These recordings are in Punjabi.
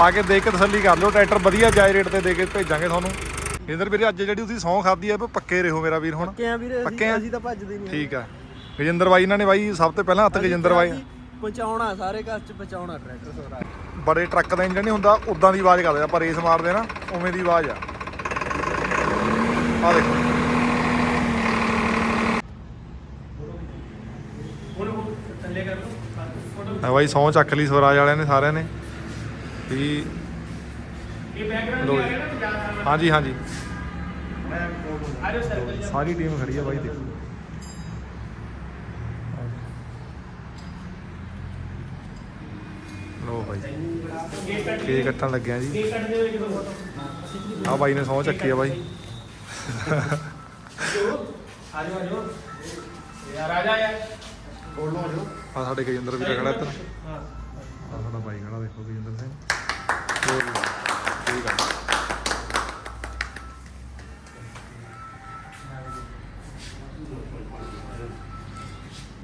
ਆ ਕੇ ਦੇਖ ਕੇ ਤਸੱਲੀ ਕਰ ਲਿਓ ਟਰੈਕਟਰ ਵਧੀਆ ਜਾਇ ਰੇਟ ਤੇ ਦੇ ਕੇ ਭੇਜਾਂਗੇ ਤੁਹਾਨੂੰ। ਇੰਦਰ ਵੀਰੇ ਅੱਜ ਜਿਹੜੀ ਤੁਸੀਂ ਸੌਂ ਖਾਦੀ ਆ ਪੱਕੇ ਰਹੋ ਮੇਰਾ ਵੀਰ ਹੁਣ। ਪੱਕੇ ਆ ਵੀਰੇ ਅਸੀਂ- ਪੱਕੇ ਆ? ਅਸੀਂ ਤਾਂ ਭੱਜਦੇ ਨਹੀਂ ਠੀਕ ਆ। ਗਜਿੰਦਰ ਬਾਈ ਇਹਨਾਂ ਨੇ ਬਾਈ ਸਭ ਤੋਂ ਪਹਿਲਾਂ ਹੱਥ ਗਜਿੰਦਰ ਬਾਈ। ਪਹੁੰਚਾਉਣਾ ਸਾਰੇ ਘਰ ਚ ਪਹੁੰਚਾਉਣਾ ਟਰੈਕਟਰ ਸੋਰਾ ਬੜੇ ਟਰੱਕ ਦਾ ਇੰਜਨ ਨਹੀਂ ਹੁੰਦਾ ਉਦਾਂ ਦੀ ਆਵਾਜ਼ ਕਰਦੇ ਆ ਪਰ ਰੇਸ ਮਾਰਦੇ ਨਾ ਉਵੇਂ ਦੀ ਆਵਾਜ਼ ਆ। ਆ ਦੇਖੋ। ਆ ਬਾਈ ਸੌਂ ਚੱਕ ਲਈ ਸਵਰਾਜ ਵਾਲਿਆਂ ਨੇ ਸਾਰਿਆਂ ਨੇ। ਵੀ ਲੋ ਹਾਂਜੀ ਹਾਂਜੀ। ਸਾਰੀ ਟੀਮ ਖੜੀ ਆ ਬਾਈ ਦੇਖੋ ਲੋ ਬਾਈ। ਕੇਕ ਕੱਟਣ ਲੱਗਿਆ ਜੀ। ਆ ਬਾਈ ਨੇ ਸੌਂ ਚੱਕੀ ਆ ਬਾਈ। ਆਜੋ ਆਜੋ। ਯਾਰ ਆ ਜਾ ਯਾਰ ਆ ਸਾਡੇ ਗਜਿੰਦਰ ਵੀ ਖੜਾ ਇੱਧਰ। ਆ ਸਾਡਾ ਬਾਈ ਖੜਾ ਦੇਖੋ ਗਜਿੰਦਰ ਸਿੰਘ।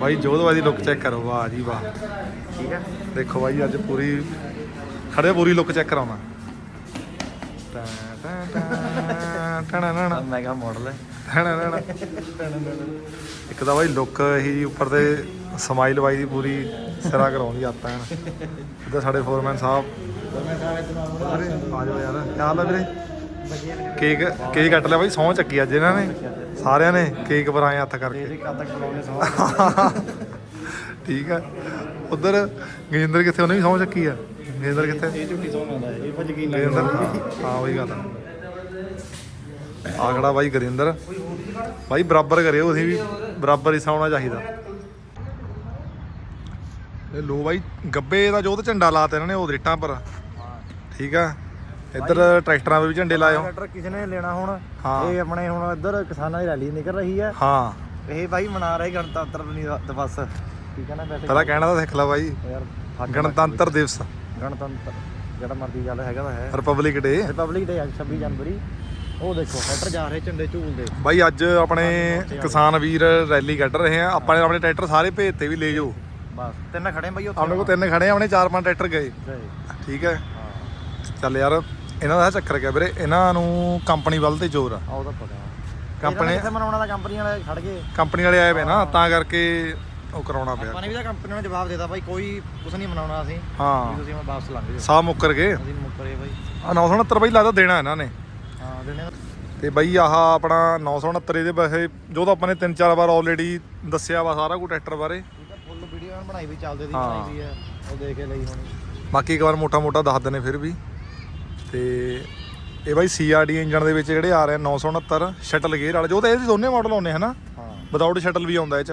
ਬਾਈ ਜੋਧਵਾ ਦੀ ਲੁੱਕ ਚੈੱਕ ਕਰੋ। ਵਾਹ ਜੀ ਵਾਹ। ਠੀਕ ਹੈ ਦੇਖੋ ਬਾਈ ਅੱਜ ਪੂਰੀ ਖੜੇ ਪੂਰੀ ਲੁੱਕ ਚੈੱਕ ਕਰਾਉਣਾ। ਟਾ ਟਾ ਟਾ ਟਣਾ ਨਾ ਮੈਗਾ ਮਾਡਲ ਹੈ। ਟਣਾ ਇੱਕ ਤਾਂ ਬਾਈ ਲੁੱਕ ਜੀ ਉੱਪਰ ਤੇ ਸਮਾਈਲ ਬਾਈ ਦੀ ਪੂਰੀ ਸਿਰਾ ਕਰਾਉਂਦੀ ਆਪਾਂ ਹਨ ਇੱਧਰ ਸਾਡੇ ਫੋਰਮੈਨ ਸਾਹਿਬ ਆ ਜਾਓ ਯਾਰ। ਕੀ ਹਾਲ ਆ ਵੀਰੇ? ਕੇਕ ਕੇਕ ਕੱਟ ਲਿਆ ਬਾਈ ਸੌਂ ਚੱਕੀ ਅੱਜ ਇਹਨਾਂ ਨੇ ਸਾਰਿਆਂ ਨੇ ਕੇਕ ਪਰ ਆਏ ਹੱਥ ਕਰਕੇ। ਠੀਕ ਆ। ਉਧਰ ਗਜਿੰਦਰ ਕਿੱਥੇ ਉਹਨੇ ਵੀ ਸੌਂ ਚੱਕੀ ਆ? ਗਜਿੰਦਰ ਕਿੱਥੇ? ਇਹ ਝੂਠੀ ਸੌਂ ਆਉਂਦਾ ਇਹ ਭੱਜ ਗਈ ਗਜਿੰਦਰ ਹਾਂ। ਉਹੀ ਗੱਲ ਆ। ਆ ਖੜਾ ਬਾਈ ਗਰਿੰਦਰ? ਬਾਈ ਬਰਾਬਰ ਕਰਿਓ ਅਸੀਂ ਵੀ ਬਰਾਬਰ ਹੀ ਸੌਣਾ ਚਾਹੀਦਾ। ਇਹ ਲੋ ਬਾਈ ਗੱਬੇ ਦਾ ਜੋਤ ਝੰਡਾ ਲਾਤਾ ਇਹਨਾਂ ਨੇ ਉਹ ਰੇਟਾਂ ਪਰ। ਠੀਕ ਆ? ਇੱਧਰ ਟਰੈਕਟਰਾਂ 'ਤੇ ਵੀ ਝੰਡੇ ਲਾਇਓ। ਟਰੈਕਟਰ ਕਿਸੇ ਨੇ ਲੈਣਾ ਹੁਣ। ਹਾਂ। ਇਹ ਆਪਣੇ ਹੁਣ ਇੱਧਰ ਕਿਸਾਨਾਂ ਦੀ ਰੈਲੀ ਨਿਕਲ ਰਹੀ ਹੈ ਹਾਂ। ਇਹ ਬਾਈ ਮਨਾ ਰਹੇ ਗਣਤੰਤਰ ਦਿਵਸ ਠੀਕ ਹੈ ਨਾ ਵੈਸੇ? ਪਹਿਲਾਂ ਕਹਿਣਾ ਤਾਂ ਸਿੱਖ ਲਾ ਬਾਈ। ਯਾਰ ਗਣਤੰਤਰ ਦਿਵਸ। ਗਣਤੰਤਰ। ਜਿਹੜਾ ਮਰਜ਼ੀ ਗੱਲ ਹੈਗਾ ਤਾਂ ਹੈ। ਰਿਪਬਲਿਕ ਡੇ ਰਿਪਬਲਿਕ ਡੇ ਅੱਜ 26 ਜਨਵਰੀ। ਉਹ ਦੇਖੋ ਟਰੈਕਟਰ ਜਾ ਰਹੇ ਝੰਡੇ ਝੂਲਦੇ ਬਾਈ ਅੱਜ ਆਪਣੇ ਕਿਸਾਨ ਵੀਰ ਰੈਲੀ ਕੱਢ ਰਹੇ ਆ। ਆਪਾਂ ਨੇ ਆਪਣੇ ਟਰੈਕਟਰ ਸਾਰੇ ਭੇਜਤੇ ਵੀ ਲੈ ਜਾਓ। ਬਸ ਤਿੰਨ ਖੜੇ ਬਾਈ ਉੱਥੇ। ਆਪਣੇ ਕੋਲ ਤਿੰਨ ਖੜੇ ਆ ਆਪਣੇ ਚਾਰ ਪੰਜ ਟਰੈਕਟਰ ਗਏ। ਠੀਕ ਹਾਂ ਚੱਲ ਯਾਰ ਇਹਨਾਂ ਦਾ ਚੱਕਰ ਗਿਆ ਵੀਰੇ? ਇਹਨਾਂ ਨੂੰ ਕੰਪਨੀ ਵੱਲ ਤੇ ਜ਼ੋਰ ਆ। ਆ ਉਹਦਾ ਪਤਾ। ਕੰਪਨੀ ਕਿੱਥੇ ਮਨਾਉਣਾ ਦਾ ਕੰਪਨੀ ਵਾਲੇ ਖੜ ਗਏ। ਕੰਪਨੀ ਵਾਲੇ ਆਏ ਵੇ ਨਾ ਤਾਂ ਕਰਕੇ ਉਹ ਕਰਾਉਣਾ ਪਿਆ। ਆਪਾਂ ਨੇ ਵੀ ਤਾਂ ਕੰਪਨੀ ਨੂੰ ਜਵਾਬ ਦੇਤਾ ਬਾਈ ਕੋਈ ਕੁਝ ਨਹੀਂ ਮਨਾਉਣਾ ਅਸੀਂ। ਹਾਂ। ਤੁਸੀਂ ਮੈਂ ਵਾਪਸ ਲੰਘ ਜਾਓ। ਸਾਹ ਮੁੱਕਰ ਗਏ। ਅਸੀਂ ਮੁੱਕਰੇ ਬਾਈ। ਆ 969 ਬਾਈ ਲੱਗਦਾ ਦੇਣਾ ਇਹਨਾਂ ਨੇ। ਹਾਂ ਦੇਣੇ ਤਾਂ- ਤੇ ਬਾਈ ਆਹ ਆਪਣਾ 969 ਇਹਦੇ ਵੈਸੇ ਜੋ ਤਾਂ ਆਪਾਂ ਨੇ ਤਿੰਨ ਚਾਰ ਵਾਰ ਆਲਰੇਡੀ ਦੱਸਿਆ ਵਾ ਸਾਰਾ ਕੁਝ ਟਰੈਕਟਰ ਬਾਰੇ। ਤਾਂ ਫੁੱਲ ਵੀਡੀਓ ਬਣਾਈ ਵੀ ਚੱਲਦੇ ਦੀ। ਬਣਾਈ ਵੀ ਹੈ ਉਹ ਦੇ ਕੇ ਲਈ ਹੋਣੀ। ਬਾਕੀ ਇੱਕ ਵਾਰ ਮੋਟਾ ਮੋਟਾ ਦੱਸ ਦਿੰਨੇ ਫਿਰ ਵੀ। ਤੇ ਇਹ ਬਾਈ ਸੀਆਰਡੀ ਇੰਜਨ ਦੇ ਵਿੱਚ ਜਿਹੜੇ ਆ ਰਹੇ ਆ 969 ਸ਼ਟਲ ਗੇਅਰ ਵਾਲੇ ਜੋ ਤਾਂ ਇਹਦੇ ਦੋਨੇ ਮਾਡਲ ਆਉਂਦੇ ਹਨਾ? ਹਾਂ। ਵਿਦਆਊਟ ਸ਼ਟਲ ਵੀ ਆਉਂਦਾ ਇਹ ਚ।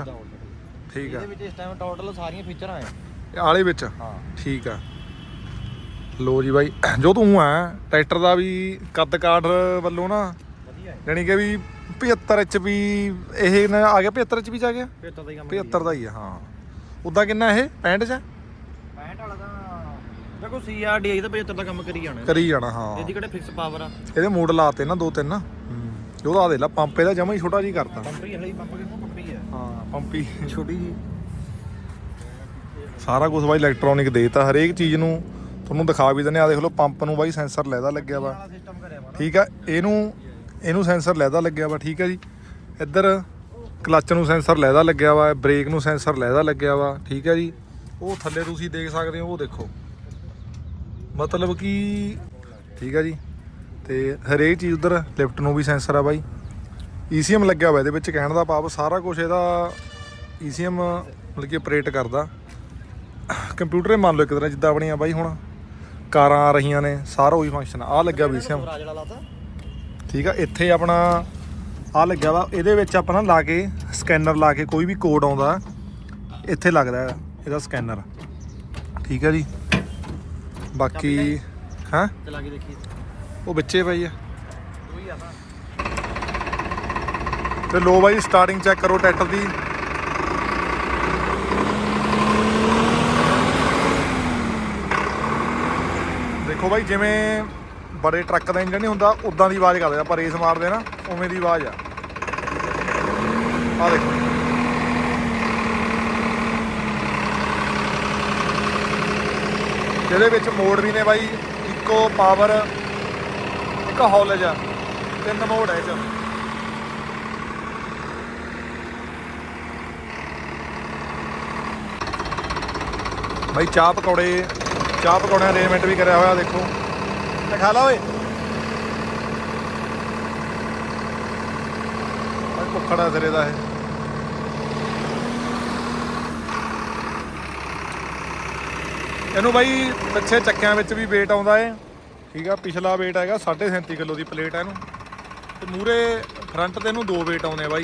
ਠੀਕ ਆ। ਇਹਦੇ ਵਿੱਚ ਇਸ ਟਾਈਮ ਟੋਟਲ ਸਾਰੀਆਂ ਫੀਚਰਾਂ ਆ ਆਲੇ ਵਿੱਚ? ਹਾਂ। ਠੀਕ ਆ। ਲੋ ਜੀ ਬਾਈ ਜੋ ਤੂੰ ਆ ਟਰੈਕਟਰ ਦਾ ਵੀ ਕੱਦ ਕਾਠ ਵੱਲੋਂ ਨਾ ਯਾਨੀ ਕਿ ਵੀ 75 HP ਇਹ ਨਾ ਆ ਗਿਆ 75 HP ਚ ਆ ਗਿਆ? 75 ਦਾ ਹੀ ਕੰਮ 75 ਦਾ ਹੀ ਆ ਹਾਂ। ਉਦਾਂ ਕਿੰਨਾ ਇਹ? 65 ਚ ਆ? 65 ਵਾਲਾ ਤਾਂ ਦੇਖੋ ਸੀਆਰਡੀ ਦਾ 75 ਦਾ ਕੰਮ ਕਰੀ ਜਾਣਾ। ਕਰੀ ਜਾਣਾ ਹਾਂ। ਇਹਦੀ ਕਿਹੜੇ ਫਿਕਸ ਪਾਵਰ ਆ? ਇਹਦੇ ਮੋਡ ਲਾਤੇ ਨਾ ਦੋ ਤਿੰਨ। ਉਹਦਾ ਆ ਦੇ ਲਾ ਪੰਪ ਇਹਦਾ ਜਮਾ ਹੀ ਛੋਟਾ ਜੀ ਕਰਤਾ। ਪੰਪਰੀ ਹਲੇ ਪੰਪ ਕਿੰਨਾ ਪੰਪਰੀ ਹੈ ਹਾਂ ਪੰਪੀ ਛੋਟੀ ਜੀ। ਸਾਰਾ ਕੁਝ ਬਾਈ ਇਲੈਕਟ੍ਰੋਨਿਕ ਦੇਤਾ ਹਰੇਕ ਚੀਜ਼ ਨੂੰ ਤੁਹਾਨੂੰ ਦਿਖਾ ਵੀ ਦਿੰਦੇ ਆ। ਦੇਖ ਲਓ ਪੰਪ ਨੂੰ ਬਾਈ ਸੈਂਸਰ ਲੈਦਾ ਲੱਗਿਆ ਵਾ। ਠੀਕ ਆ ਇਹਨੂੰ ਇਹਨੂੰ ਸੈਂਸਰ ਲੈਦਾ ਲੱਗਿਆ ਵਾ ਠੀਕ ਆ ਜੀ। ਇੱਧਰ ਕਲੱਚ ਨੂੰ ਸੈਂਸਰ ਲੈਦਾ ਲੱਗਿਆ ਵਾ ਬ੍ਰੇਕ ਨੂੰ ਸੈਂਸਰ ਲੈਦਾ ਲੱਗਿਆ ਵਾ ਠੀਕ ਆ ਜੀ। ਉਹ ਥੱਲੇ ਤੁਸੀਂ ਦੇਖ ਸਕਦੇ ਹੋ ਉਹ ਦੇਖੋ। ਮਤਲਬ ਕਿ ਠੀਕ ਆ ਜੀ। ਤੇ ਹਰੇਕ ਚੀਜ਼ ਉਧਰ ਲਿਫਟ ਨੂੰ ਵੀ ਸੈਂਸਰ ਆ ਬਾਈ। ECM ਲੱਗਿਆ ਹੋਇਆ ਇਹਦੇ ਵਿੱਚ ਕਹਿਣ ਦਾ ਭਾਵ ਸਾਰਾ ਕੁਝ ਇਹਦਾ ECM ਮਤਲਬ ਕਿ ਆਪਰੇਟ ਕਰਦਾ। ਕੰਪਿਊਟਰ ਹੀ ਮੰਨ ਲਓ ਇੱਕ ਤਰ੍ਹਾਂ ਜਿੱਦਾਂ ਆਪਣੀਆਂ ਬਾਈ ਹੁਣ ਕਾਰਾਂ ਆ ਰਹੀਆਂ ਨੇ, ਸਾਰਾ ਉਹੀ ਫੰਕਸ਼ਨ ਆ। ਲੱਗਿਆ ਵੀ ECM ਰਾਜ ਵਾਲਾ ਠੀਕ ਆ, ਇੱਥੇ ਆਪਣਾ ਆ ਲੱਗਿਆ ਵਾ, ਇਹਦੇ ਵਿੱਚ ਆਪਾਂ ਨਾ ਲਾ ਕੇ ਸਕੈਨਰ ਲਾ ਕੇ ਕੋਈ ਵੀ ਕੋਡ ਆਉਂਦਾ, ਇੱਥੇ ਲੱਗਦਾ ਇਹਦਾ ਸਕੈਨਰ। ਠੀਕ ਆ ਜੀ। ਬਾਕੀ ਹਾਂ? ਚਲਾ ਕੇ ਦੇਖੀ। ਉਹ ਵਿੱਚੇ ਪਈ ਆ। ਉਹੀ ਆ ਨਾ। ਤੇ ਲੋ ਬਾਈ ਸਟਾਰਟਿੰਗ ਚੈੱਕ ਕਰੋ ਟਰੈਕਟਰ ਦੀ। ਦੇਖੋ ਬਾਈ ਜਿਵੇਂ ਬੜੇ ਟਰੱਕ ਦਾ ਇੰਜਨ ਨਹੀਂ ਹੁੰਦਾ ਉਦਾਂ ਦੀ ਆਵਾਜ਼ ਕਰਦੇ ਆ ਪਰ ਰੇਸ ਮਾਰਦੇ ਨਾ ਉਵੇਂ ਦੀ ਆਵਾਜ਼ ਆ। ਆ ਦੇਖੋ। ਜਿਹਦੇ ਵਿੱਚ ਮੋੜ ਵੀ ਨੇ ਬਾਈ, ਇੱਕੋ ਪਾਵਰ ਇੱਕ ਹੌਲੇਜ ਆ, ਤਿੰਨ ਮੋੜ ਹੈ ਇਹ 'ਚ। ਬਾਈ ਚਾਹ ਪਕੌੜੇ, ਚਾਹ ਪਕੌੜਿਆਂ ਦਾ ਅਰੇਂਜਮੈਂਟ ਵੀ ਕਰਿਆ ਹੋਇਆ, ਦੇਖੋ। ਤੇ ਖਾ ਲਾ ਓਏ। ਬਾਈ ਭੁੱਖੜਾ ਸਿਰੇ ਦਾ ਇਹ। ਇਹਨੂੰ ਬਾਈ ਪਿੱਛੇ ਚੱਕਿਆਂ ਵਿੱਚ ਵੀ weight ਆਉਂਦਾ ਏ। ਠੀਕ ਆ, ਪਿਛਲਾ weight ਹੈਗਾ 37.5 ਕਿਲੋ ਦੀ ਪਲੇਟ ਹੈ ਇਹਨੂੰ। ਤੇ ਮੂਰੇ ਫਰੰਟ ਤੇ ਇਹਨੂੰ ਦੋ weight ਆਉਂਦੇ ਆ ਬਾਈ।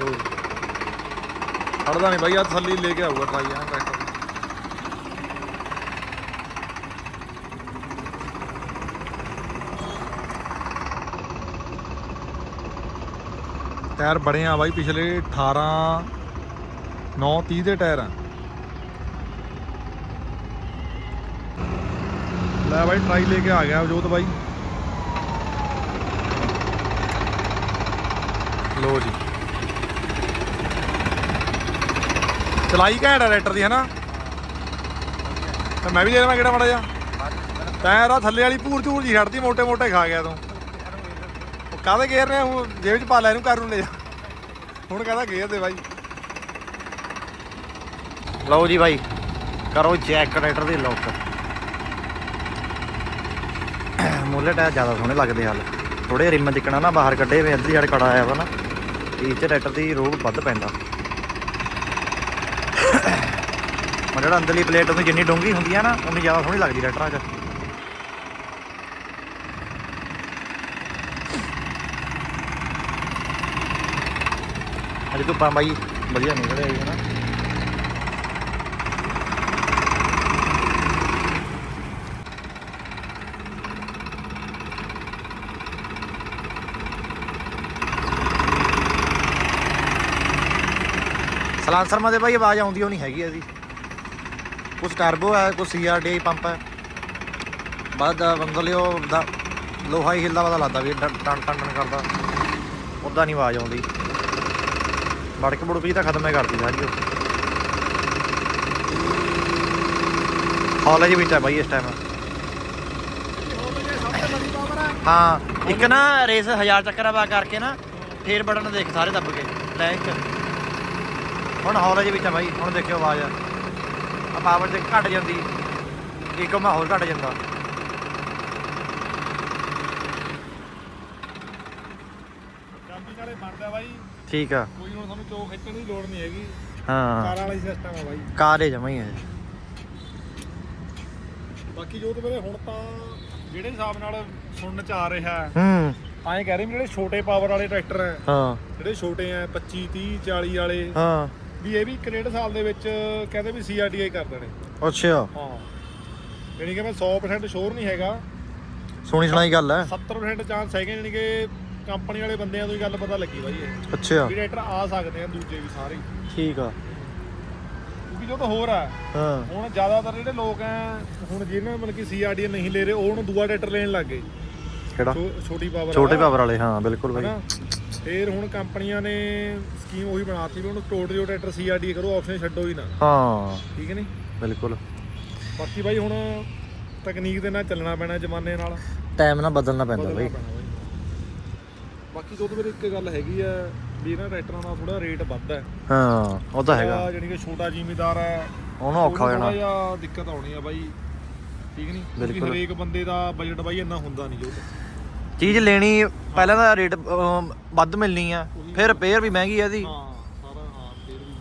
ਦੋ ਖੜਦਾ ਨਹੀਂ ਬਾਈ ਆ ਥੱਲੀ ਲੈ ਕੇ ਆਊਗਾ ਟਰਾਈ ਆ ਟਰੈਕਟਰ ਟਾਇਰ ਬੜੇ ਆ ਬਾਈ, ਪਿਛਲੇ 18 9 30 ਦੇ ਟਾਇਰ ਆ। ਲੈ ਬਾਈ ਟਰਾਈ ਲੈ ਕੇ ਆ ਗਿਆ ਜੋਤ ਬਾਈ। ਲੋ ਜੀ। ਚਲਾਈ ਘੈਂਟ ਰੈਟਰ ਦੀ, ਹਨਾ? ਤਾਂ ਮੈਂ ਵੀ ਦੇ ਕਿਹੜਾ ਮੜਾ ਜਾ ਟਾਇਰ ਆ ਥੱਲੇ ਵਾਲੀ ਭੂਰ ਝੂਰ ਜੀ ਛੱਡਦੀ ਮੋਟੇ ਮੋਟੇ ਖਾ ਗਿਆ ਤੂੰ। ਕਾਹਦੇ ਗੇਰ ਨੇ? ਹੁਣ ਜੇਬ ਚ ਪਾ ਲੈ ਇਹਨੂੰ, ਘਰ ਨੂੰ ਲੈ ਜਾ। ਹੁਣ ਕਹਦਾ ਗੇਰ ਦੇ ਬਾਈ। ਲਓ ਜੀ ਬਾਈ, ਕਰੋ ਜੈਕ ਰੈਟਰ ਦੀ ਲੌਕ। ਮੁੱਲੇ ਟਾਇਰ ਜ਼ਿਆਦਾ ਸੋਹਣੇ ਲੱਗਦੇ ਹਾਲ। ਥੋੜੇ ਰਿਮ ਦਿਕਣਾ ਨਾ, ਬਾਹਰ ਕੱਢੇ ਵੇ ਅੱਧੀ ਜੜ ਕੜਾ ਆਇਆ ਵਾ ਨਾ। ਇਹ 'ਚ ਟਰੈਕਟਰ ਦੀ ਰੋਗ ਵੱਧ ਪੈਂਦਾ। ਮੈਂ ਜਿਹੜਾ ਅੰਦਰਲੀ ਪਲੇਟ ਉਹਨੂੰ ਜਿੰਨੀ ਡੂੰਘੀ ਹੁੰਦੀ ਆ ਨਾ, ਉਨੀ ਜ਼ਿਆਦਾ ਸੋਹਣੀ ਲੱਗਦੀ ਟਰੈਕਟਰਾਂ 'ਚ। ਅੱਜ ਧੁੱਪਾਂ ਬਾਈ, ਵਧੀਆ ਨਿਕਲ ਆਈ ਨਾ ਸਲਾਂਸਰ ਮਾ ਦੇ ਬਾਈ, ਆਵਾਜ਼ ਆਉਂਦੀ ਉਹ ਨਹੀਂ ਹੈਗੀ ਇਹਦੀ ਕੁਝ ਟਰਬੋ ਹੈ ਕੁਝ ਸੀਆਰਡੀ ਪੰਪ ਹੈ। ਬਾਅਦ ਬੰਦਲੇ ਦਾ ਲੋਹਾ ਹੀ ਹਿੱਲਦਾ ਵਾਲਾ ਲੱਗਦਾ ਵੀ ਟਨ ਟਨ ਟਨ ਕਰਦਾ। ਉਦਾਂ ਨਹੀਂ ਆਵਾਜ਼ ਆਉਂਦੀ। ਬੜਕ ਬੜਕ ਤਾਂ ਖਤਮ ਹੀ ਕਰਦੀ ਸਾਰੀ ਉਹ। ਕਾਲਜ ਵਿੱਚ ਹੈ ਬਾਈ ਇਸ ਟਾਈਮ ਹਾਂ, ਇੱਕ ਨਾ ਰੇਸ 1000 ਚੱਕਰ ਵਾ ਕਰਕੇ ਨਾ, ਫੇਰ ਬਟਨ ਦੇਖ, ਸਾਰੇ ਦੱਬ ਕੇ। ਲੈ ਚ ਹੁਣ ਹੌਲੇਜ ਵਿੱਚ ਆ ਬਾਈ ਹੁਣ ਦੇਖਿਓ ਆਵਾਜ਼। ਆ ਪਾਵਰ ਤੇ ਘਟ ਜਾਂਦੀ ਇੱਕ ਮਾਹੌਲ ਘਟ ਜਾਂਦਾ। ਚਾਬੀ ਨਾਲੇ ਬਣਦਾ ਬਾਈ। ਠੀਕ ਆ। ਕੋਈ ਹੁਣ ਤੁਹਾਨੂੰ ਚੋਕ ਖਿੱਚਣ ਦੀ ਲੋੜ ਨਹੀਂ ਹੈਗੀ। ਹਾਂ। ਕਾਰ ਵਾਲਾ ਹੀ ਸਿਸਟਮ ਆ ਬਾਈ। ਕਾਰ ਹੀ ਜਮਾ ਹੀ ਹੈ ਬਾਕੀ ਜੋ ਤੇ ਮੇਰੇ ਹੁਣ ਤਾਂ ਜਿਹੜੇ ਹਿਸਾਬ ਨਾਲ ਸੁਣਨ ਚ ਆ ਰਿਹਾ ਹੈ ਐਂ ਕਹਿ ਰਹੇ ਵੀ ਜਿਹੜੇ ਛੋਟੇ ਪਾਵਰ ਵਾਲੇ ਟਰੈਕਟਰ ਹੈ ਹਾਂ। ਜਿਹੜੇ ਛੋਟੇ ਆ 25 30 40 ਵਾਲੇ ਹਾਂ। ਵੀ ਇਹ ਵੀ ਇੱਕ ਡੇਢ ਸਾਲ ਦੇ ਵਿੱਚ ਕਹਿੰਦੇ ਵੀ ਸੀਆਰਡੀਆਈ ਕਰ ਦੇਣੇ। ਅੱਛਾ। ਹਾਂ। ਯਾਨੀ ਕਿ ਮੈਂ 100% ਸ਼ੋਰ ਨਹੀਂ ਹੈਗਾ। ਸੋਹਣੀ ਸੁਣਾਈ ਗੱਲ ਹੈ। 70% ਚਾਂਸ ਹੈਗੇ ਯਾਨੀ ਕਿ ਕੰਪਨੀ ਵਾਲੇ ਬੰਦਿਆਂ ਤੋਂ ਹੀ ਗੱਲ ਪਤਾ ਲੱਗੀ ਬਾਈ ਇਹ। ਅੱਛਾ। ਵੀ ਟਰੈਕਟਰ ਆ ਸਕਦੇ ਆ ਦੂਜੇ ਵੀ ਸਾਰੇ। ਠੀਕ ਆ। ਕਿਉਂਕਿ ਜੋ ਤਾਂ ਹੋਰ ਆ। ਹਾਂ। ਹੁਣ ਜ਼ਿਆਦਾਤਰ ਜਿਹੜੇ ਲੋਕ ਆ ਹੁਣ ਜਿਹਨਾਂ ਮਤਲਬ ਕਿ ਸੀਆਰਡੀ ਨਹੀਂ ਲੈ ਰਹੇ ਉਹ ਹੁਣ ਦੂਆ ਟਰੈਕਟਰ ਲੈਣ ਲੱਗ ਗਏ। ਕਿਹੜਾ? ਛੋਟੀ ਪਾਵਰ ਛੋਟੇ ਪਾਵਰ ਵਾਲੇ ਹਾਂ ਬਿਲਕੁਲ ਬਾਈ। ਫੇਰ ਹੁਣ ਕੰਪਨੀਆਂ ਨੇ ਸਕੀਮ ਉਹੀ ਬਣਾਤੀ ਵੀ ਹੁਣ ਟੋਟਲ ਜੋ ਟਰੈਕਟਰ ਸੀਆਰਡੀ ਕਰੋ ਆਪਸ਼ਨ ਛੱਡੋ ਹੀ ਨਾ। ਹਾਂ। ਠੀਕ ਹੈ ਨਹੀਂ ਬਿਲਕੁਲ। ਬਾਕੀ ਬਾਈ ਹੁਣ ਤਕਨੀਕ ਦੇ ਨਾਲ ਚੱਲਣਾ ਪੈਣਾ ਜ਼ਮਾਨੇ ਨਾਲ। ਟਾਈਮ ਨਾਲ ਬਦਲਣਾ ਪੈਂਦਾ ਬਾਈ। ਬਾਕੀ ਜੋ ਮੇਰੇ ਇੱਕ ਗੱਲ ਹੈਗੀ ਆ ਵੀ ਇਹਨਾਂ ਟਰੈਕਟਰਾਂ ਦਾ ਥੋੜਾ ਰੇਟ ਵੱਧ ਹੈ। ਹਾਂ ਉਹ ਤਾਂ ਹੈਗਾ। ਜਾਣੀ ਕਿ ਛੋਟਾ ਜ਼ਿਮੀਦਾਰ ਹੈ ਉਹਨੂੰ ਔਖਾ ਹੋ ਜਾਣਾ। ਜਿਹਾ ਦਿੱਕਤ ਆਉਣੀ ਆ ਬਾਈ। ਠੀਕ ਨਹੀਂ ਕਿਉਂਕਿ ਬਿਲਕੁਲ। ਹਰੇਕ ਬੰਦੇ ਦਾ ਬਜਟ ਬਾਈ ਇੰਨਾ ਹੁੰਦਾ ਨਹੀਂ ਜੋ ਚੀਜ਼ ਲੈਣੀ ਪਹਿਲਾਂ ਤਾਂ ਰੇਟ ਵੱਧ ਮਿਲਣੀ ਆ ਫਿਰ ਰਿਪੇਅਰ ਵੀ ਮਹਿੰਗੀ ਆ ਇਹਦੀ। ਹਾਂ ਸਾਰਾ ਹਾਂ ਫੇਰ ਵੀ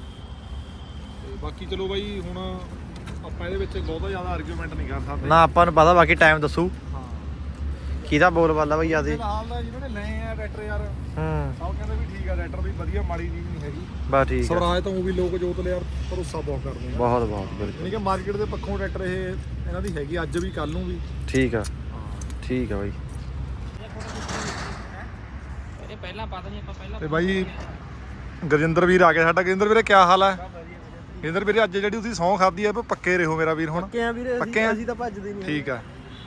ਤੇ ਬਾਕੀ ਚਲੋ ਬਾਈ ਹੁਣ ਆਪਾਂ ਇਹਦੇ ਵਿੱਚ ਬਹੁਤਾ ਜ਼ਿਆਦਾ ਆਰਗੂਮੈਂਟ ਨਹੀਂ ਕਰ ਸਕਦੇ। ਨਾ ਆਪਾਂ ਨੂੰ ਪਤਾ ਬਾਕੀ ਟਾਈਮ ਦੱਸੂ। ਹਾਂ। ਕਿਹਦਾ ਬੋਲ ਵਾਲਾ ਬਾਈ ਆਦੇ ਫਿਲਹਾਲ ਦਾ? ਜਿਹਨਾਂ ਨੇ ਲਏ ਆ ਟਰੈਕਟਰ ਯਾਰ ਹੂੰ। ਸਭ ਕਹਿੰਦੇ ਵੀ ਠੀਕ ਆ ਟਰੈਕਟਰ ਵੀ ਵਧੀਆ ਮਾੜੀ ਚੀਜ਼ ਨਹੀਂ ਹੈਗੀ। ਬਸ ਠੀਕ ਆ। ਸਵਰਾਜ ਤੋਂ ਵੀ ਲੋਕ ਜੋਤ ਲਿਆ ਭਰੋਸਾ ਬਹੁਤ ਕਰਦੇ ਆ। ਬਹੁਤ ਬਹੁਤ ਬਿਲਕੁਲ। ਯਾਨੀ ਕਿ ਮਾਰਕੀਟ ਦੇ ਪੱਖੋਂ ਟਰੈਕਟਰ ਇਹ ਇਹਨਾਂ ਦੀ ਹੈਗੀ ਅੱਜ ਵੀ ਕੱਲ ਨੂੰ ਵੀ। ਠੀਕ ਆ। ਠੀਕ ਆ ਬਾਈ। ਪਹਿਲਾਂ ਪਤਾ ਨਹੀਂ ਆਪਾਂ ਪਹਿਲਾਂ ਤੇ ਬਾਈ ਗੁਰਜਿੰਦਰ ਵੀਰ ਆ ਗਿਆ ਸਾਡਾ। ਗੁਰਜਿੰਦਰ ਵੀਰੇ ਕੀ ਹਾਲ ਹੈ ਗੁਰਜਿੰਦਰ ਵੀਰੇ ਅੱਜ ਜਿਹੜੀ ਤੁਸੀਂ ਸੌਂ ਖਾਦੀ ਆ ਪੱਕੇ ਰਹੋ ਮੇਰਾ ਵੀਰ ਹੁਣ। ਪੱਕੇ ਆ ਵੀਰੇ ਪੱਕੇ ਆ? ਅਸੀਂ ਤਾਂ ਭੱਜਦੇ ਨਹੀਂ ਠੀਕ ਆ।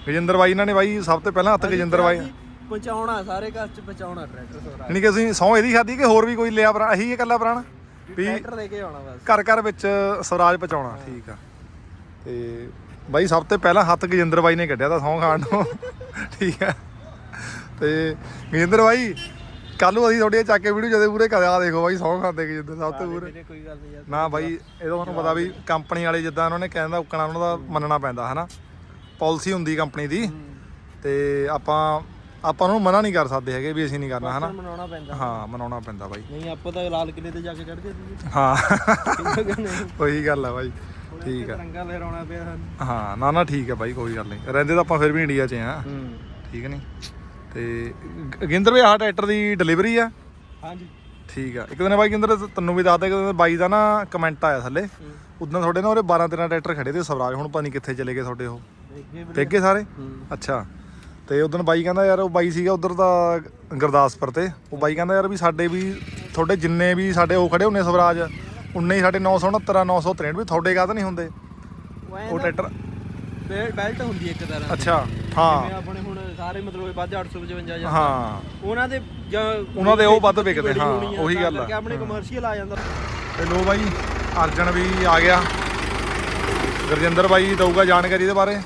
ਗੁਰਜਿੰਦਰ ਬਾਈ ਇਹਨਾਂ ਨੇ ਬਾਈ ਸਭ ਤੋਂ ਪਹਿਲਾਂ ਹੱਥ ਗੁਰਜਿੰਦਰ ਬਾਈ। ਪਹੁੰਚਾਉਣਾ ਸਾਰੇ ਘਰ ਚ ਪਹੁੰਚਾਉਣਾ ਟਰੈਕਟਰ ਸੋਰਾ ਯਾਨੀ ਕਿ ਤੁਸੀਂ ਸੌਂ ਇਹਦੀ ਖਾਦੀ ਕਿ ਹੋਰ ਵੀ ਕੋਈ ਲਿਆ ਪ੍ਰਾਣ? ਇਹੀ ਇਕੱਲਾ ਪ੍ਰਾਣ? ਵੀ ਟਰੈਕਟਰ ਲੈ ਕੇ ਆਉਣਾ ਬਸ। ਘਰ ਘਰ ਵਿੱਚ ਸਵਰਾਜ ਪਹੁੰਚਾਉਣਾ ਠੀਕ ਆ। ਤੇ ਬਾਈ ਸਭ ਤੋਂ ਪਹਿਲਾਂ ਹੱਥ ਗਜਿੰਦਰ ਬਾਈ ਨੇ ਕੱਢਿਆ ਤਾਂ ਸੌਂ ਖਾਣ ਨੂੰ। ਠੀਕ ਹੈ ਤੇ ਗਜਿੰਦਰ ਬਾਈ ਕੱਲ ਨੂੰ ਅਸੀਂ ਤੁਹਾਡੀਆਂ ਚੱਕ ਕੇ ਵੀਡੀਓ ਜਦੇ ਪੂਰੇ ਕਰਿਆ ਦੇਖੋ ਬਾਈ ਸੌਂ ਖਾਂਦੇ ਗਜਿੰਦਰ ਸਭ ਤੋਂ ਪੂਰੇ। ਵੀਰੇ ਕੋਈ ਗੱਲ ਨਹੀਂ ਯਾਰ। ਨਾ ਬਾਈ ਇਹ ਤਾਂ ਤੁਹਾਨੂੰ ਪਤਾ ਵੀ ਕੰਪਨੀ ਵਾਲੇ ਜਿੱਦਾਂ ਉਹਨਾਂ ਨੇ ਕਹਿੰਦਾ ਉਕਣਾ ਉਹਨਾਂ ਦਾ ਮੰਨਣਾ ਪੈਂਦਾ ਹਨਾ? ਪਾਲਿਸੀ ਹੁੰਦੀ ਕੰਪਨੀ ਦੀ। ਤੇ ਆਪਾਂ ਆਪਾਂ ਉਹਨੂੰ ਮਨਾ ਨਹੀਂ ਕਰ ਸਕਦੇ ਹੈਗੇ ਵੀ ਅਸੀਂ ਨਹੀਂ ਕਰਨਾ ਹਨਾ? ਮਨਾਉਣਾ ਪੈਂਦਾ। ਹਾਂ ਮਨਾਉਣਾ ਪੈਂਦਾ ਬਾਈ। ਨਹੀਂ ਆਪਾਂ ਤਾਂ ਲਾਲ ਕਿਲੇ ਤੇ ਜਾ ਕੇ ਚੜ ਗਏ ਸੀ ਹਾਂ। ਉਹੀ ਗੱਲ ਆ ਬਾਈ। ਠੀਕ ਆ। ਰੰਗਾ ਲਹਿਰਾਉਣਾ ਪਿਆ ਹਾਂ ਨਾ ਨਾ ਠੀਕ ਆ ਬਾਈ ਕੋਈ ਗੱਲ ਨਹੀਂ। ਰਹਿੰਦੇ ਤਾਂ ਆਪਾਂ ਫਿਰ ਵੀ ਇੰਡੀਆ 'ਚ ਆ। ਹੂੰ। ਠੀਕ ਨਹੀਂ? ਤੇ ਗਿੰਦਰ ਵੀ ਆਹ ਟਰੈਕਟਰ ਦੀ ਡਿਲੀਵਰੀ ਆ? ਹਾਂਜੀ। ਠੀਕ ਆ। ਇੱਕ ਦਿਨ ਬਾਈ ਗਿੰਦਰ ਤੈਨੂੰ ਵੀ ਦੱਸਦਾ ਕਿ ਬਾਈ ਦਾ ਨਾ ਕਮੈਂਟ ਆਇਆ ਥੱਲੇ। ਉਦੋਂ ਤੁਹਾਡੇ ਨਾ ਉਹਦੇ 12 13 ਟਰੈਕਟਰ ਖੜੇ ਤੇ ਸਵਰਾਜ ਹੁਣ ਪਤਾ ਨਹੀਂ ਕਿੱਥੇ ਚਲੇ ਗਏ ਤੁਹਾਡੇ ਉਹ। ਗਏ ਸਾਰੇ? ਅੱਛਾ। ਤੇ ਉਦੋਂ ਬਾਈ ਕਹਿੰਦਾ ਯਾਰ ਉਹ ਬਾਈ ਸੀਗਾ ਉਧਰ ਦਾ ਗੁਰਦਾਸਪੁਰ ਤੇ। ਉਹ ਬਾਈ ਕਹਿੰਦਾ ਯਾਰ ਵੀ ਸਾਡੇ ਵੀ ਤੁਹਾਡੇ ਜਿੰਨੇ ਵੀ ਸਾਡੇ ਉਹ ਖੜੇ ਹੁੰਨੇ ਸਵਰਾਜ ਉਨੇ ਹੀ ਸਾਡੇ 969 963 ਵੀ ਤੁਹਾਡੇ ਕਾਹ ਨਹੀਂ ਹੁੰਦੇ? ਉਹ ਟਰੈਕਟਰ ਬੈਲਟ ਹੁੰਦੀ ਇੱਕ ਤਰ੍ਹਾਂ। ਅੱਛਾ ਹਾਂ। ਆਪਣੇ ਹੁਣ ਸਾਰੇ ਮਤਲਬ ਵੱਧ 855 ਜਾਂ ਹਾਂ। ਉਹਨਾਂ ਦੇ ਜਾਂ ਉਹਨਾਂ ਦੇ ਉਹ ਵੱਧ ਵਿਕਦੇ, ਹਾਂ, ਉਹੀ ਗੱਲ ਆ। ਆਪਣੇ ਕਮਰਸ਼ੀਅਲ ਆ ਜਾਂਦਾ। ਤੇ ਲੋ ਬਾਈ ਅਰਜਨ ਵੀ ਆ ਗਿਆ। ਗੁਰਜਿੰਦਰ ਬਾਈ ਦਊਗਾ ਜਾਣਕਾਰੀ ਇਹਦੇ ਬਾਰੇ।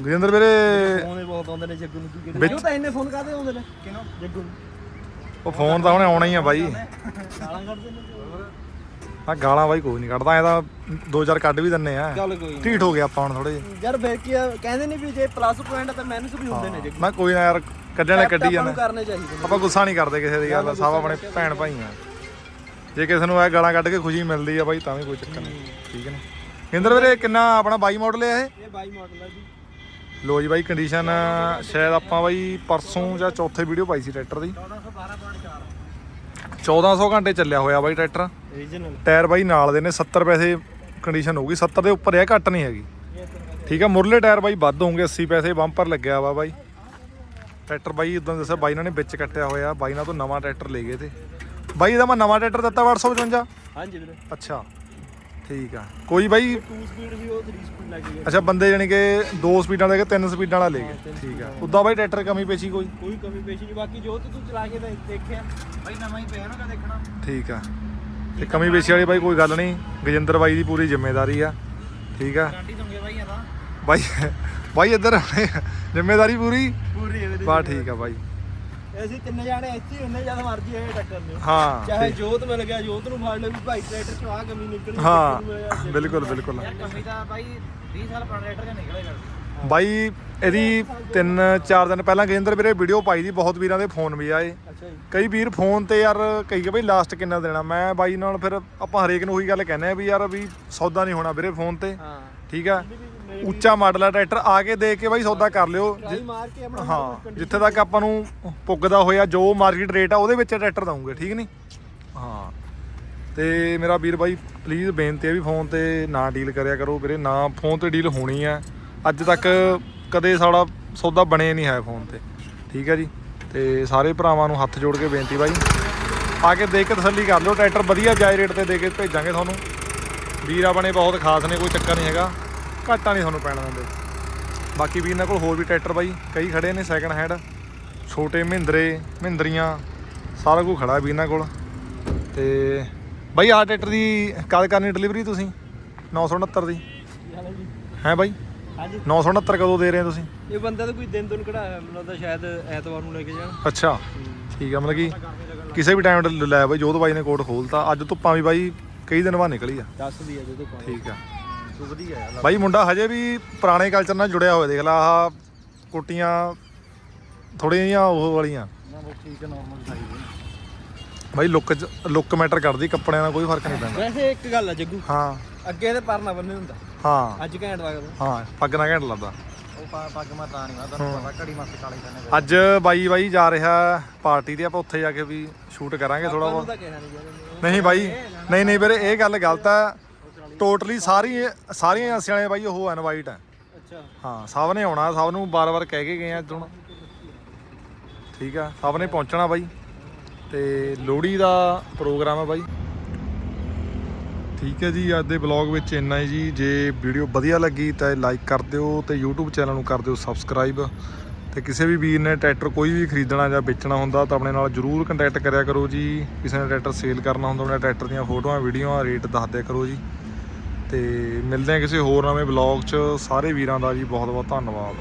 ਗੁਰਜਿੰਦਰ ਵੀਰੇ ਫੋਨ ਬਹੁਤ ਆਉਂਦੇ ਨੇ ਜੱਗੂ ਨੂੰ ਕੀ ਵਿੱਚ- ਕਿਹੜੇ ਉਹ ਤਾਂ ਇੰਨੇ ਫੋਨ ਕਾਦੇ ਆਉਂਦੇ ਨੇ? ਕਿਹਨੂੰ? ਜੱਗੂ ਨੂੰ। ਉਹ ਫੋਨ ਤਾਂ ਹੁਣੇ ਆਉਣਾ ਹੀ ਆ ਬਾਈ। ਗਾਲਾਂ ਕੱਢਦੇ ਨੇ ਆ ਗਾਲਾਂ ਬਾਈ ਕੋਈ ਨਹੀਂ ਕੱਢਦਾ ਐ ਤਾਂ ਦੋ ਚਾਰ ਕੱਢ ਵੀ ਦਿੰਨੇ ਆ। ਚੱਲ ਕੋਈ ਢੀਠ ਹੋ ਗਿਆ ਆਪਾਂ ਹੁਣ ਥੋੜੇ ਯਾਰ ਫਿਰ ਕੀ ਆ, ਕਹਿੰਦੇ ਨੇ ਵੀ ਜੇ ਪਲੱਸ ਪੁਆਇੰਟ ਤਾਂ ਮੈਨਸ ਵੀ ਹੁੰਦੇ ਨੇ ਜੱਗੂ ਮੈਂ ਕੋਈ ਨਾ ਯਾਰ ਕੱਢਣ ਕੱਢੀ ਆਪਾਂ ਨੂੰ ਜਾਂਦਾ ਕਰਨੇ ਚਾਹੀਦੇ ਨੇ। ਆਪਾਂ ਗੁੱਸਾ ਨਹੀਂ ਕਰਦੇ ਕਿਸੇ ਦੀ ਗੱਲ ਸਭ ਆਪਣੇ ਭੈਣ ਭਾਈ ਆ। ਜੇ ਕਿਸੇ ਨੂੰ ਇਹ ਗਾਲਾਂ ਕੱਢ ਕੇ ਖੁਸ਼ੀ ਮਿਲਦੀ ਆ ਬਾਈ ਤਾਂ ਵੀ ਕੋਈ ਚੱਕਰ ਨਹੀਂ ਠੀਕ ਹੈ ਨਾ? ਗਿੰਦਰ ਵੀਰੇ ਕਿੰਨਾ ਆਪਣਾ ਬਾਈ ਮਾਡਲ ਹੈ ਇਹ? ਇਹ ਬਾਈ ਮਾਡਲ ਆ ਜੀ। ਲੋ ਜੀ ਬਾਈ ਕੰਡੀਸ਼ਨ ਸ਼ਾਇਦ ਆਪਾਂ ਬਾਈ ਪਰਸੋਂ ਜਾਂ ਚੌਥੇ ਵੀਡੀਓ ਪਾਈ ਸੀ ਟਰੈਕਟਰ ਦੀ। 1412.4 1400 ਘੰਟੇ ਚੱਲਿਆ ਹੋਇਆ ਬਾਈ ਟਰੈਕਟਰ। ਰੀਜਨਲ ਟਾਇਰ ਬਾਈ ਨਾਲ ਦੇ ਨੇ 70 ਪੈਸੇ ਕੰਡੀਸ਼ਨ ਹੋਊਗੀ। 70 ਦੇ ਉੱਪਰ ਹੈ ਘੱਟ ਨਹੀਂ ਹੈਗੀ। ਠੀਕ ਹੈ ਮੁਰਲੇ ਟਾਇਰ ਬਾਈ ਵੱਧ ਹੋਣਗੇ 80 ਪੈਸੇ ਬੰਪਰ ਲੱਗਿਆ ਵਾ ਬਾਈ। ਟਰੈਕਟਰ ਬਾਈ ਉਦੋਂ ਦੱਸਿਆ ਬਾਈ ਨਾਲ ਨੇ ਵਿੱਚ ਕੱਟਿਆ ਹੋਇਆ। ਬਾਈ ਨਾਲ ਤੋਂ ਨਵਾਂ ਟਰੈਕਟਰ ਲੈ ਗਏ ਤੇ। ਬਾਈ ਇਹਦਾ ਮੈਂ ਨਵਾਂ ਟਰੈਕਟਰ ਦਿੱਤਾ 855 ਹਾਂਜੀ ਵੀਰੇ। ਅੱਛਾ। ਠੀਕ ਆ। ਕੋਈ ਬਾਈ 2 ਸਪੀਡ ਵੀ ਉਹ 3 ਸਪੀਡ ਲੱਗ ਗਈ ਅੱਛਾ ਬੰਦੇ ਜਾਨੀ ਕਿ ਦੋ ਸਪੀਡਾਂ ਲੈ ਕੇ ਤਿੰਨ ਸਪੀਡਾਂ ਵਾਲਾ ਲੈ ਗਏ ਠੀਕ ਆ। ਉਦਾਂ ਬਾਈ ਟਰੈਕਟਰ ਕਮੀ ਪੇਸ਼ੀ ਕੋਈ? ਕੋਈ ਕਮੀ ਪੇਸ਼ੀ ਨਹੀਂ ਬਾਕੀ ਜੋ ਤੇ ਤੂੰ ਚਲਾ ਕੇ ਦੇਖ- ਦੇਖਿਆ। ਬਾਈ ਨਵਾਂ ਹੀ ਪਿਆ ਨਾ ਦੇਖਣਾ। ਠੀਕ ਆ। ਤੇ ਕਮੀ ਪੇਸ਼ੀ ਵਾਲੀ ਬਾਈ ਕੋਈ ਗੱਲ ਨਹੀਂ ਗਜਿੰਦਰ ਬਾਈ ਦੀ ਪੂਰੀ ਜ਼ਿੰਮੇਵਾਰੀ ਆ। ਠੀਕ ਆ। ਦੂੰਗੇ ਬਾਈ ਬਾਈ ਬਾਈ ਇੱਧਰ ਜ਼ਿੰਮੇਵਾਰੀ ਪੂਰੀ? ਪੂਰੀ ਬਾ ਠੀਕ ਆ ਬਾਈ। ਅਸੀਂ ਤਿੰਨ ਜਾਣੇ ਇੱਥੇ ਹੁੰਦੇ ਜਦ ਮਰਜ਼ੀ ਇਹ ਟੱਕਰ ਲਿਓ। ਹਾਂ ਚਾਹੇ ਜੋਤ ਮਿਲ ਗਿਆ ਜੋਤ ਨੂੰ ਫੜ ਲੈ ਵੀ ਭਾਈ ਟਰੈਕਟਰ ਚੋਂ ਆ ਕਮੀ ਨਿਕਲੀ ਹਾਂ ਬਿਲਕੁਲ ਬਿਲਕੁਲ। ਕਮੀ ਤਾਂ ਬਾਈ 20 ਸਾਲ ਪੁਰਾਣਾ ਟਰੈਕਟਰ ਜਾਂ ਨਿਕਲੇ ਕਰਦੀ ਬਾਈ ਇਹਦੀ 3-4 ਦਿਨ ਪਹਿਲਾਂ ਗਜਿੰਦਰ ਵੀਰੇ ਵੀਡੀਓ ਪਾਈ ਦੀ ਬਹੁਤ ਵੀਰਾਂ ਦੇ ਫੋਨ ਵੀ ਆਏ। ਅੱਛਾ ਜੀ। ਕਈ ਵੀਰ ਫੋਨ ਤੇ ਯਾਰ ਕਈ ਕਿ ਬਈ ਲਾਸਟ ਕਿੰਨਾ ਦੇਣਾ? ਮੈਂ ਬਾਈ ਨਾਲ ਫਿਰ ਆਪਾਂ ਹਰੇਕ ਨੂੰ ਉਹੀ ਗੱਲ ਕਹਿੰਦੇ ਆ ਵੀ ਯਾਰ ਵੀ ਸੌਦਾ ਨਹੀਂ ਹੋਣਾ ਵੀਰੇ ਫੋਨ ਤੇ। ਹਾਂ। ਠੀਕ ਆ? ਉੱਚਾ ਮਾਡਲ ਆ ਟਰੈਕਟਰ ਆ ਕੇ ਦੇਖ ਕੇ ਬਾਈ ਸੌਦਾ ਕਰ ਲਿਓ। ਟਰਾਈ ਮਾਰ ਕੇ ਆਪਣਾ ਹਾਂ ਜਿੱਥੇ ਤੱਕ ਆਪਾਂ ਨੂੰ ਪੁੱਗਦਾ ਹੋਇਆ ਜੋ ਮਾਰਕੀਟ ਰੇਟ ਆ ਉਹਦੇ ਵਿੱਚ ਟਰੈਕਟਰ ਦਵਾਂਗੇ ਠੀਕ ਨਹੀਂ ਹਾਂ। ਤੇ ਮੇਰਾ ਵੀਰ ਬਾਈ ਪਲੀਜ਼ ਬੇਨਤੀ ਹੈ ਵੀ ਫੋਨ ਤੇ ਨਾ ਡੀਲ ਕਰਿਆ ਕਰੋ ਵੀਰੇ ਨਾ ਫੋਨ ਤੇ ਡੀਲ ਹੋਣੀ ਆ। ਅੱਜ ਤੱਕ ਕਦੇ ਸਾਡਾ ਸੌਦਾ ਬਣਿਆ ਨਹੀਂ ਹੈ ਫੋਨ ਤੇ ਠੀਕ ਹੈ ਜੀ? ਤੇ ਸਾਰੇ ਭਰਾਵਾਂ ਨੂੰ ਹੱਥ ਜੋੜ ਕੇ ਬੇਨਤੀ ਬਾਈ। ਆ ਕੇ ਦੇਖ ਕੇ ਤਸੱਲੀ ਕਰ ਲਿਓ ਟਰੈਕਟਰ ਵਧੀਆ ਜਾਇ ਰੇਟ ਤੇ ਦੇ ਕੇ ਭੇਜਾਂਗੇ ਤੁਹਾਨੂੰ। ਵੀਰ ਆਪਣੇ ਬਹੁਤ ਖਾਸ ਨੇ ਕੋਈ ਚੱਕਰ ਨਹੀਂ ਹੈਗਾ। ਘਾਟਾ ਨਹੀਂ ਤੁਹਾਨੂੰ ਪੈਣਾ ਦਿੰਦੇ। ਬਾਕੀ ਵੀ ਇਹਨਾਂ ਕੋਲ ਹੋਰ ਵੀ ਟਰੈਕਟਰ ਬਾਈ ਕਈ ਖੜੇ ਨੇ ਸੈਕੰਡ ਹੈਂਡ ਛੋਟੇ ਮਹਿੰਦਰੇ ਮਹਿੰਦਰੀਆਂ ਸਾਰਾ ਕੁਝ ਖੜਾ ਵੀ ਇਹਨਾਂ ਕੋਲ। ਤੇ ਬਾਈ ਆਹ ਟਰੈਕਟਰ ਦੀ ਕਦ ਕਰਨੀ ਡਿਲੀਵਰੀ ਤੁਸੀਂ? 969 ਦੀ। ਹੈ ਬਾਈ? ਹਾਂਜੀ। 969 ਕਦੋਂ ਦੇ ਰਹੇ ਹੋ ਤੁਸੀਂ? ਇਹ ਬੰਦਾ ਤਾਂ ਕੋਈ ਦਿਨ ਦੁਨ ਕਢਾਇਆ ਮੈਨੂੰ ਲੱਗਦਾ ਸ਼ਾਇਦ ਐਤਵਾਰ ਨੂੰ ਲੈ ਕੇ ਜਾਣ। ਅੱਛਾ। ਠੀਕ ਆ ਮਤਲਬ ਕਿ ਕਿਸੇ ਵੀ ਟਾਈਮ ਲੈ ਬਾਈ ਜੋਤ ਬਾਈ ਨੇ ਕੋਡ ਖੋਲਤਾ। ਅੱਜ ਧੁੱਪਾਂ ਵੀ ਬਾਈ ਕਈ ਦਿਨ ਬਾਅਦ ਨਿਕਲੀ ਆ। ਦੱਸਦੀ ਆ ਜਦੋਂ ਠੀਕ ਆ। ਵਧੀਆ ਆ ਬਾਈ ਮੁੰਡਾ ਹਜੇ ਵੀ ਪੁਰਾਣੇ ਕਲਚਰ ਨਾਲ ਜੁੜਿਆ ਹੋਇਆ ਦੇਖ ਲਾ ਆਹ ਕੁੱਟੀਆਂ ਥੋੜੀਆਂ ਜਿਹੀਆਂ ਉਹ ਵਾਲੀਆਂ। ਨਾ ਬਸ ਠੀਕ ਹੈ ਨਾਰਮਲ ਸਾਈਜ਼ ਬਾਈ ਲੁੱਕ ਲੁੱਕ ਮੈਟਰ ਕਰਦੀ ਕੱਪੜਿਆਂ ਨਾਲ ਕੋਈ ਫ਼ਰਕ ਨਹੀਂ ਪੈਂਦਾ। ਵੈਸੇ ਇੱਕ ਗੱਲ ਆ ਜੱਗੂ ਹਾਂ। ਅੱਗੇ ਤੇ ਪਰ ਨਾ ਬੰਨੇ ਹੁੰਦਾ। ਹਾਂ। ਅੱਜ ਘੈਂਟ ਲੱਗਦਾ। ਹਾਂ ਪੱਗ ਨਾ ਘੈਂਟ ਲੱਗਦਾ। ਉਹ ਪਾ- ਪੱਗ ਮੈਂ ਤਾਂ ਨਹੀਂ ਮੈਂ ਤੁਹਾਨੂੰ ਪਤਾ ਘੜੀ ਮੱਤ ਕਾਲੀ ਕਰਨੇ ਅੱਜ ਬਾਈ ਬਾਈ ਜਾ ਰਿਹਾ ਪਾਰਟੀ ਤੇ ਆਪਾਂ ਉੱਥੇ ਜਾ ਕੇ ਵੀ ਸ਼ੂਟ ਕਰਾਂਗੇ ਥੋੜਾ ਬਹੁਤ। ਤਾਂ ਕਿਹਾ ਨਹੀਂ ਯਾਰ। ਨਹੀਂ ਬਾਈ ਨਹੀਂ ਨਹੀਂ ਵੀਰੇ ਇਹ ਗੱਲ ਗਲਤ ਹੈ ਟੋਟਲੀ ਸਾਰੀ ਸਾਰੀਆਂ ਏਜੰਸੀਆਂ ਵਾਲੇ ਬਾਈ ਉਹ ਇਨਵਾਈਟ ਹੈ। ਅੱਛਾ। ਹਾਂ ਸਭ ਨੇ ਆਉਣਾ ਸਭ ਨੂੰ ਬਾਰ-ਬਾਰ ਕਹਿ ਕੇ ਗਏ ਆ ਹੁਣ। ਠੀਕ ਆ ਸਭ ਨੇ ਪਹੁੰਚਣਾ ਬਾਈ। ਤੇ ਲੋਹੜੀ ਦਾ ਪ੍ਰੋਗਰਾਮ ਹੈ ਬਾਈ। ਠੀਕ ਹੈ ਜੀ ਅੱਜ ਦੇ ਬਲੌਗ ਵਿੱਚ ਇੰਨਾ ਹੀ ਜੀ। ਜੇ ਵੀਡੀਓ ਵਧੀਆ ਲੱਗੀ ਤਾਂ ਲਾਈਕ ਕਰ ਦਿਓ ਤੇ YouTube ਚੈਨਲ ਨੂੰ ਕਰ ਦਿਓ ਸਬਸਕ੍ਰਾਈਬ। ਤੇ ਕਿਸੇ ਵੀ ਵੀਰ ਨੇ ਟਰੈਕਟਰ ਕੋਈ ਵੀ ਖਰੀਦਣਾ ਜਾਂ ਵੇਚਣਾ ਹੁੰਦਾ ਤਾਂ ਆਪਣੇ ਨਾਲ ਜਰੂਰ ਕੰਟੈਕਟ ਕਰਿਆ ਕਰੋ ਜੀ। ਕਿਸੇ ਨੇ ਟਰੈਕਟਰ ਸੇਲ ਕਰਨਾ ਹੁੰਦਾ ਉਹਨਾਂ ਟਰੈਕਟਰ ਦੀਆਂ ਫੋਟੋਆਂ ਵੀਡੀਓਆਂ ਰੇਟ ਦੱਸ ਦਿਆ ਕਰੋ ਜੀ। ਤੇ ਮਿਲਦੇ ਹਾਂ ਕਿਸੇ ਹੋਰ ਨਵੇਂ ਬਲੌਗ 'ਚ। ਸਾਰੇ ਵੀਰਾਂ ਦਾ ਜੀ ਬਹੁਤ ਬਹੁਤ ਧੰਨਵਾਦ।